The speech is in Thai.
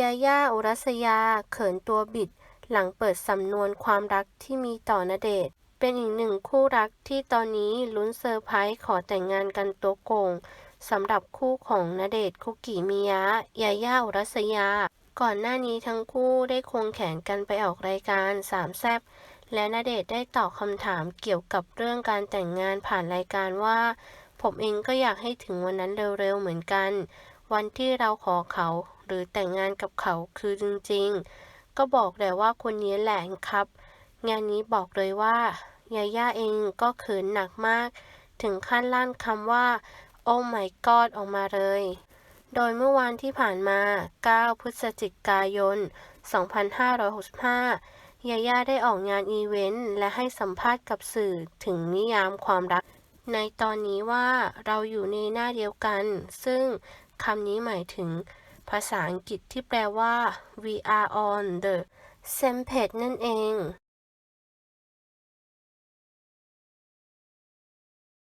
ยาย่าอุรัสยา เขินตัวบิด หลังเปิดสำนวนความรักที่มีต่อณเดชเป็นอีกหนึ่งคู่รักที่ตอนนี้ลุ้นเซอร์ไพรส์ขอแต่งงานกันตัวโกงสำหรับคู่ของณเดชคุกิมิยะ ยาย่าอุรัสยา ก่อนหน้านี้ทั้งคู่ได้ควงแขนกันไปออกรายการสามแซบและณเดชได้ตอบคำถามเกี่ยวกับเรื่องการแต่งงานผ่านรายการว่า ผมเองก็อยากให้ถึงวันนั้นเร็วๆเหมือนกัน วันที่เราขอเขา หรือแต่งงานกับเขาคือจริงๆ ก็บอกแต่ว่าคนนี้แหละครับ งานนี้บอกเลยว่ายาย่าเองก็เขินหนักมาก ถึงขั้นลั่นคำว่า โอ้ my god ออกมาเลย โดยเมื่อวานที่ผ่านมา 9 พฤศจิกายน 2565 ยาย่าได้ออกงานอีเวนต์และให้สัมภาษณ์กับสื่อถึงนิยามความรัก ในตอนนี้ว่าเราอยู่ในหน้าเดียวกัน ซึ่งคำนี้หมายถึง ภาษาอังกฤษที่แปลว่า we are on the same page นั่นเอง